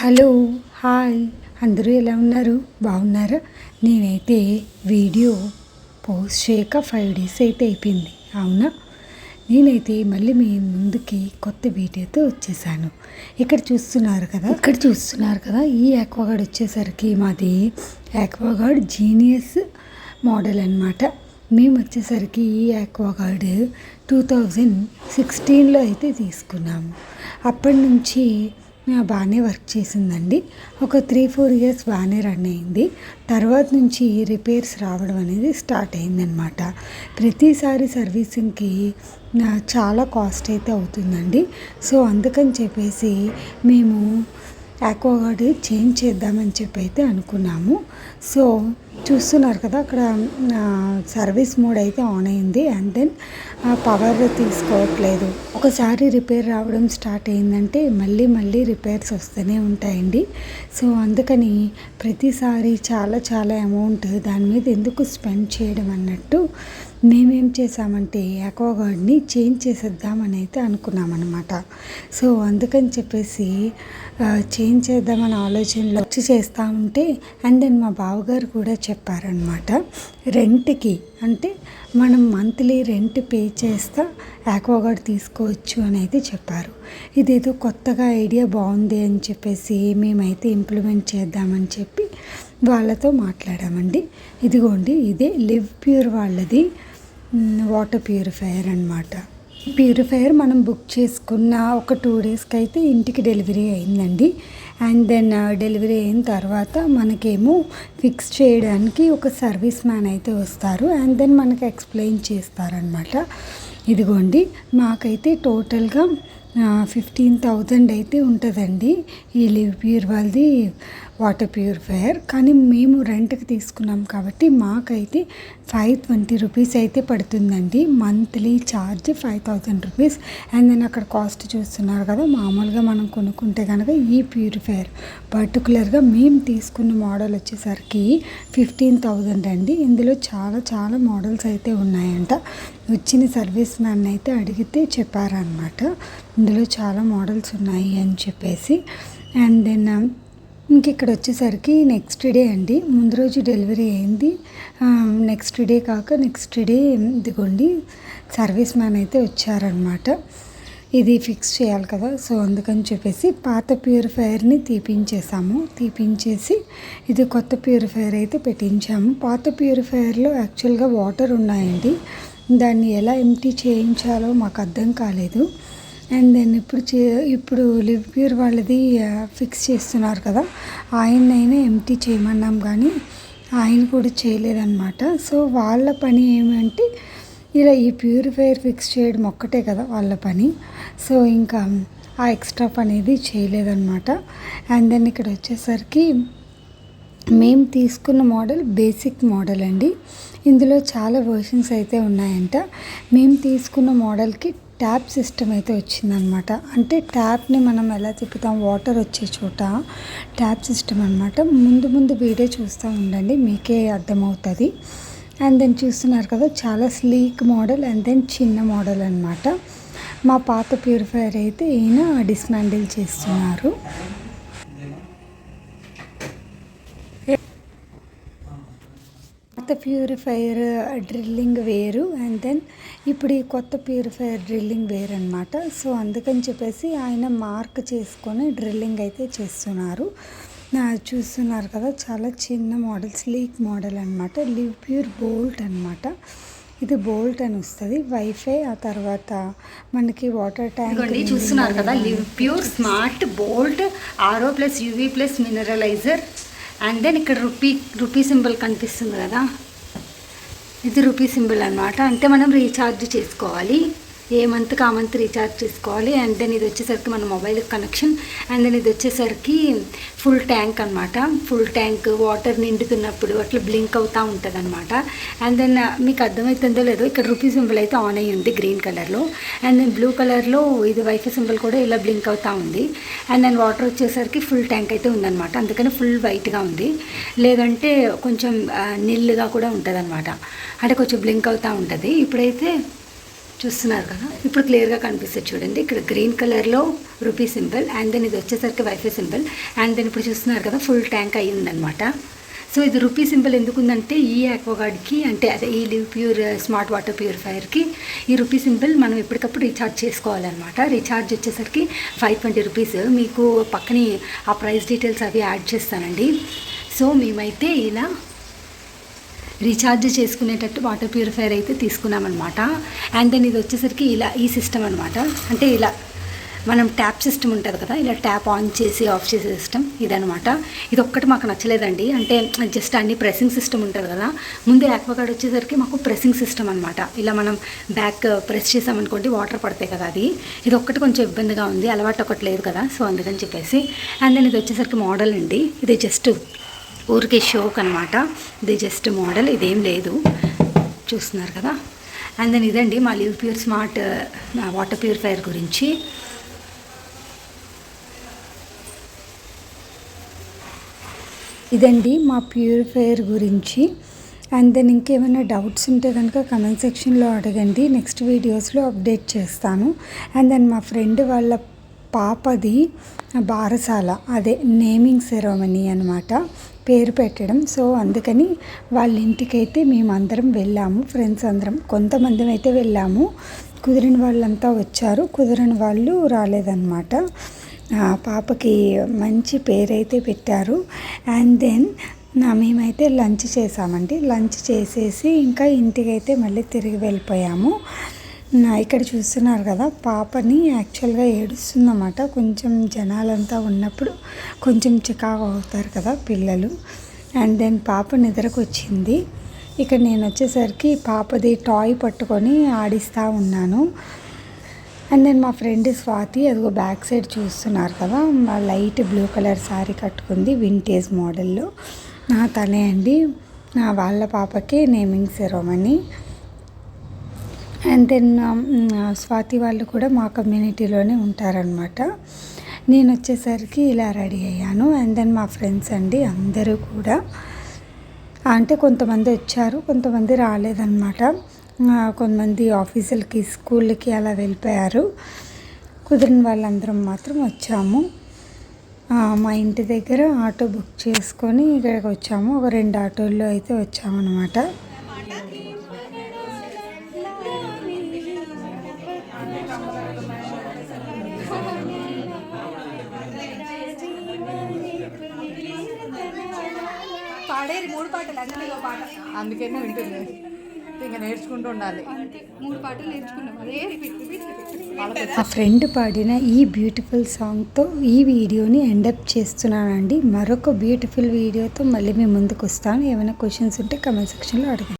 Hello hi. అందరూ ఎలా ఉన్నారు? బాగున్నారా? నేనైతే వీడియో పోస్ట్ చేయక ఫైవ్ డేస్ అయితే అయిపోయింది. అవునా? నేనైతే మళ్ళీ మీ ముందుకి కొత్త వీడియోతో వచ్చేసాను. ఇక్కడ చూస్తున్నారు కదా? ఇక్కడ చూస్తున్నారు కదా? ఈ యాక్వాగార్డ్ వచ్చేసరికి మాది యాక్వాగార్డ్ జీనియస్ మోడల్ అనమాట మేము వచ్చేసరికి ఈ యాక్వాగార్డ్ టూ థౌజండ్ సిక్స్టీన్లో అయితే తీసుకున్నాము. అప్పటి నుంచి బాగానే వర్క్ చేసిందండి. ఒక త్రీ ఫోర్ ఇయర్స్ బాగానే రన్ అయింది. తర్వాత నుంచి రిపేర్స్ రావడం అనేది స్టార్ట్ అయిందనమాట ప్రతిసారి సర్వీసింగ్కి చాలా కాస్ట్ అయితే అవుతుందండి. సో అందుకని చెప్పేసి మేము యాక్వాగార్డ్ చేంజ్ చేద్దామని చెప్పి అయితే అనుకున్నాము. సో చూస్తున్నారు కదా అక్కడ సర్వీస్ మోడ్ అయితే ఆన్ అయింది. అండ్ దెన్ పవర్ తీసుకోవట్లేదు. ఒకసారి రిపేర్ రావడం స్టార్ట్ అయిందంటే మళ్ళీ మళ్ళీ రిపేర్స్ వస్తూనే ఉంటాయండి. సో అందుకని ప్రతిసారి చాలా చాలా అమౌంట్ దాని మీద ఎందుకు స్పెండ్ చేయడం అన్నట్టు మేమేం చేసామంటే యాక్వాగార్డ్ని చేంజ్ చేసేద్దామని అయితే అనుకున్నామన్నమాట. సో అందుకని చెప్పేసి చేంజ్ చేద్దామని ఆలోచనలో వచ్చి చేస్తూ ఉంటే అండ్ దెన్ మా బావగారు కూడా చెప్పారనమాట రెంట్కి అంటే మనం మంత్లీ రెంట్ పే చేస్తా యాక్వాగార్డ్ తీసుకోవచ్చు అని అయితే చెప్పారు. ఇదేదో కొత్తగా ఐడియా బాగుంది అని చెప్పేసి మేమైతే ఇంప్లిమెంట్ చేద్దామని చెప్పి వాళ్ళతో మాట్లాడామండి. ఇదిగోండి ఇదే లివ్ ప్యూర్ వాళ్ళది వాటర్ ప్యూరిఫైయర్ అనమాట ప్యూరిఫైయర్ మనం బుక్ చేసుకున్న ఒక టూ డేస్కి అయితే ఇంటికి డెలివరీ అయిందండి. అండ్ దెన్ డెలివరీ అయిన తర్వాత మనకేమో ఫిక్స్ చేయడానికి ఒక సర్వీస్ మ్యాన్ అయితే వస్తారు. అండ్ దెన్ మనకి ఎక్స్ప్లెయిన్ చేస్తారనమాట ఇదిగోండి మాకైతే టోటల్గా ఫిఫ్టీన్ థౌజండ్ అయితే ఉంటుందండి. ఈ లివ్ ప్యూర్ వాళ్ళది వాటర్ ప్యూరిఫైయర్. కానీ మేము రెంట్కి తీసుకున్నాం కాబట్టి మాకైతే ఫైవ్ ట్వంటీ రూపీస్ అయితే పడుతుందండి. Monthly charge five thousand rupees. And then అక్కడ కాస్ట్ చూస్తున్నారు కదా మామూలుగా మనం కొనుక్కుంటే కనుక ఈ ప్యూరిఫైయర్. పర్టికులర్గా మేము తీసుకున్న మోడల్ వచ్చేసరికి ఫిఫ్టీన్ థౌజండ్ అండి. ఇందులో చాలా చాలా మోడల్స్ అయితే ఉన్నాయంట. వచ్చిన సర్వీస్ మ్యాన్ అయితే అడిగితే చెప్పారనమాట ఇందులో చాలా మోడల్స్ ఉన్నాయి అని చెప్పేసి. అండ్ దెన్ ఇంక ఇక్కడ వచ్చేసరికి నెక్స్ట్ డే అండి. ముందు రోజు డెలివరీ అయింది. నెక్స్ట్ డే కాక నెక్స్ట్ డే ఇదిగోండి సర్వీస్ మ్యాన్ అయితే వచ్చారనమాట ఇది ఫిక్స్ చేయాలి కదా సో అందుకని చెప్పేసి పాత ప్యూరిఫైయర్ని తీపించేసాము. తీపించేసి ఇది కొత్త ప్యూరిఫైయర్ అయితే పెట్టించాము. పాత ప్యూరిఫైయర్లో యాక్చువల్గా వాటర్ ఉన్నాయండి. దాన్ని ఎలా ఎంటీ చేయించాలో మాకు అర్థం కాలేదు. అండ్ దెన్ ఇప్పుడు చే ఇప్పుడు లివ్ ప్యూర్ వాళ్ళది ఫిక్స్ చేస్తున్నారు కదా. ఆయన్నైనా ఎంటీ చేయమన్నాం కానీ ఆయన కూడా చేయలేదన్నమాట. సో వాళ్ళ పని ఏమంటే ఇలా ఈ ప్యూరిఫైయర్ ఫిక్స్ చేయడం ఒక్కటే కదా వాళ్ళ పని. సో ఇంకా ఆ ఎక్స్ట్రా పని అనేది చేయలేదన్నమాట. అండ్ దెన్ ఇక్కడ వచ్చేసరికి మేము తీసుకున్న మోడల్ బేసిక్ మోడల్ అండి. ఇందులో చాలా వర్షన్స్ అయితే ఉన్నాయంట. మేము తీసుకున్న మోడల్కి ట్యాప్ సిస్టమ్ అయితే వచ్చిందనమాట. అంటే ట్యాప్ని మనం ఎలా తిప్పుతాం? వాటర్ వచ్చే చోట ట్యాప్ సిస్టమ్ అనమాట. ముందు ముందు వీడియో చూస్తూ ఉండండి మీకే అర్థమవుతుంది. అండ్ దెన్ చూస్తున్నారు కదా చాలా స్లీక్ మోడల్ అండ్ దెన్ చిన్న మోడల్ అనమాట. మా పాత ప్యూరిఫైయర్ అయితే ఈయన డిస్మాండిల్ చేస్తున్నారు. పాత ప్యూరిఫైయర్ డ్రిల్లింగ్ వేరు అండ్ దెన్ ఇప్పుడు ఈ కొత్త ప్యూరిఫైయర్ డ్రిల్లింగ్ వేరు అనమాట సో అందుకని చెప్పేసి ఆయన మార్క్ చేసుకొని డ్రిల్లింగ్ అయితే చేస్తున్నారు. చూస్తున్నారు కదా చాలా చిన్న మోడల్ స్లీక్ మోడల్ అనమాట లివ్ ప్యూర్ బోల్ట్ అనమాట ఇది బోల్ట్ అని వస్తుంది. వైఫై ఆ తర్వాత మనకి వాటర్ ట్యాంక్ చూస్తున్నారు కదా Livpure smart bolt RO plus UV plus mineraliser and then ఇక్కడ రూపీ రూపీ సింబల్ కనిపిస్తుంది కదా. ఇది రూపీ సింబల్ అనమాట అంటే మనం రీఛార్జ్ చేసుకోవాలి. ఏ మంత్కి ఆ మంత్ రీఛార్జ్ చేసుకోవాలి. అండ్ దెన్ ఇది వచ్చేసరికి మన మొబైల్ కనెక్షన్. అండ్ దెన్ ఇది వచ్చేసరికి ఫుల్ ట్యాంక్ అనమాట ఫుల్ ట్యాంక్ వాటర్ నిండుతున్నప్పుడు అట్లా బ్లింక్ అవుతూ ఉంటుంది అనమాట అండ్ దెన్ uh, మీకు అర్థమవుతుందో లేదో ఇక్కడ రూపీ సింబల్ అయితే ఆన్ అయ్యి ఉంది గ్రీన్ కలర్లో. అండ్ దెన్ బ్లూ కలర్లో ఇది వైఫై సింబల్ కూడా ఇలా బ్లింక్ అవుతూ ఉంది. అండ్ దెన్ వాటర్ వచ్చేసరికి ఫుల్ ట్యాంక్ అయితే ఉందన్నమాట. అందుకని ఫుల్ వైట్గా ఉంది. లేదంటే కొంచెం uh, నీళ్ళుగా నిల్లుగా కూడా ఉంటుంది అనమాట అంటే కొంచెం బ్లింక్ అవుతూ ఉంటుంది. ఇప్పుడైతే చూస్తున్నారు కదా? ఇప్పుడు క్లియర్గా కనిపిస్తుంది చూడండి. ఇక్కడ గ్రీన్ కలర్లో రూపీ సింబల్ అండ్ దెన్ ఇది వచ్చేసరికి వైఫై సింబల్ అండ్ దెన్ ఇప్పుడు చూస్తున్నారు కదా ఫుల్ ట్యాంక్ అయ్యిందనమాట సో ఇది రూపీ సింబల్ ఎందుకు ఉందంటే ఈ ఆక్వాగార్డ్కి అంటే అదే ఈ లివ్ ప్యూర్ స్మార్ట్ వాటర్ ప్యూరిఫైయర్కి ఈ రూపీ సింబల్ మనం ఎప్పటికప్పుడు రీఛార్జ్ చేసుకోవాలన్నమాట. రీఛార్జ్ వచ్చేసరికి ఫైవ్ ట్వంటీ రూపీస్ మీకు పక్కనే ఆ ప్రైస్ డీటెయిల్స్ అవి యాడ్ చేస్తానండి. సో మేమైతే ఇలా రీఛార్జ్ చేసుకునేటట్టు వాటర్ ప్యూరిఫైయర్ అయితే తీసుకున్నామన్నమాట. అండ్ దెన్ ఇది వచ్చేసరికి ఇలా ఈ సిస్టమ్ అనమాట అంటే ఇలా మనం ట్యాప్ సిస్టమ్ ఉంటుంది కదా ఇలా ట్యాప్ ఆన్ చేసి ఆఫ్ చేసే సిస్టమ్ ఇదనమాట ఇది ఒక్కటి మాకు నచ్చలేదండి. అంటే జస్ట్ అన్ని ప్రెసింగ్ సిస్టమ్ ఉంటుంది కదా ముందు యాక్వాగార్డ్ వచ్చేసరికి మాకు ప్రెసింగ్ సిస్టమ్ అనమాట ఇలా మనం బ్యాక్ ప్రెస్ చేసామనుకోండి వాటర్ పడతాయి కదా అది. ఇది ఒక్కటి కొంచెం ఇబ్బందిగా ఉంది అలవాటు ఒకటి లేదు కదా సో అందుకని చెప్పేసి. అండ్ దెన్ ఇది వచ్చేసరికి మోడల్ అండి. ఇది జస్ట్ ఊరికే షోక్ అనమాట ఇది జస్ట్ మోడల్ ఇదేం లేదు. చూస్తున్నారు కదా? అండ్ దెన్ ఇదండి మా live pure smart water purifier గురించి. ఇదండి మా ప్యూరిఫైయర్ గురించి. అండ్ దెన్ ఇంకేమైనా డౌట్స్ ఉంటే కనుక కమెంట్ సెక్షన్లో అడగండి. నెక్స్ట్ వీడియోస్లో అప్డేట్ చేస్తాను. అండ్ దెన్ మా ఫ్రెండ్ వాళ్ళ పాపది బారసాల అదే నేమింగ్ సెరమనీ అనమాట పేరు పెట్టడం. సో అందుకని వాళ్ళ ఇంటికైతే మేమందరం వెళ్ళాము. ఫ్రెండ్స్ అందరం కొంతమంది అయితే వెళ్ళాము. కుదిరిన వాళ్ళంతా వచ్చారు. కుదిరిన వాళ్ళు రాలేదన్నమాట. పాపకి మంచి పేరైతే పెట్టారు. అండ్ దెన్ నా మేమైతే లంచ్ చేసామండి. లంచ్ చేసేసి ఇంకా ఇంటికైతే మళ్ళీ తిరిగి వెళ్ళిపోయాము. నా ఇక్కడ చూస్తున్నారు కదా పాపని యాక్చువల్గా ఏడుస్తుందన్నమాట. కొంచెం జనాలంతా ఉన్నప్పుడు కొంచెం చికాకు అవుతారు కదా పిల్లలు. అండ్ దెన్ పాప నిద్రకు వచ్చింది. ఇక్కడ నేను వచ్చేసరికి పాపది టాయ్ పట్టుకొని ఆడిస్తూ ఉన్నాను. అండ్ దెన్ మా ఫ్రెండ్ స్వాతి అదిగో బ్యాక్ సైడ్ చూస్తున్నారు కదా మా లైట్ బ్లూ కలర్ శారీ కట్టుకుంది వింటేజ్ మోడల్లో. నా తనే అండి. నా వాళ్ళ పాపకే naming ceremony. And then um, Swathi వాళ్ళు కూడా మా కమ్యూనిటీలోనే ఉంటారనమాట నేను వచ్చేసరికి ఇలా రెడీ అయ్యాను. అండ్ దెన్ మా ఫ్రెండ్స్ అండి అందరూ కూడా. అంటే కొంతమంది వచ్చారు కొంతమంది రాలేదన్నమాట. కొంతమంది ఆఫీసులకి స్కూళ్ళకి అలా వెళ్ళిపోయారు. కుదిరిన వాళ్ళందరం మాత్రం వచ్చాము. మా ఇంటి దగ్గర ఆటో బుక్ చేసుకొని ఇక్కడికి వచ్చాము. ఒక రెండు ఆటోల్లో అయితే వచ్చామన్నమాట. పాడేది మూడు పాటలు ఒక పాట. అందుకనే వింటుంది. ఇంకా నేర్చుకుంటూ ఉండాలి. మూడు పాటలు నేర్చుకున్నాం. అదే రిపీట్ రిపీట్ రిపీట్ మా ఫ్రెండ్ పాడిన ఈ బ్యూటిఫుల్ సాంగ్తో ఈ వీడియోని ఎండప్ చేస్తున్నానండి. మరొక బ్యూటిఫుల్ వీడియోతో మళ్ళీ మేము ముందుకు వస్తాను. ఏమైనా క్వశ్చన్స్ ఉంటే కమెంట్ సెక్షన్లో అడగండి.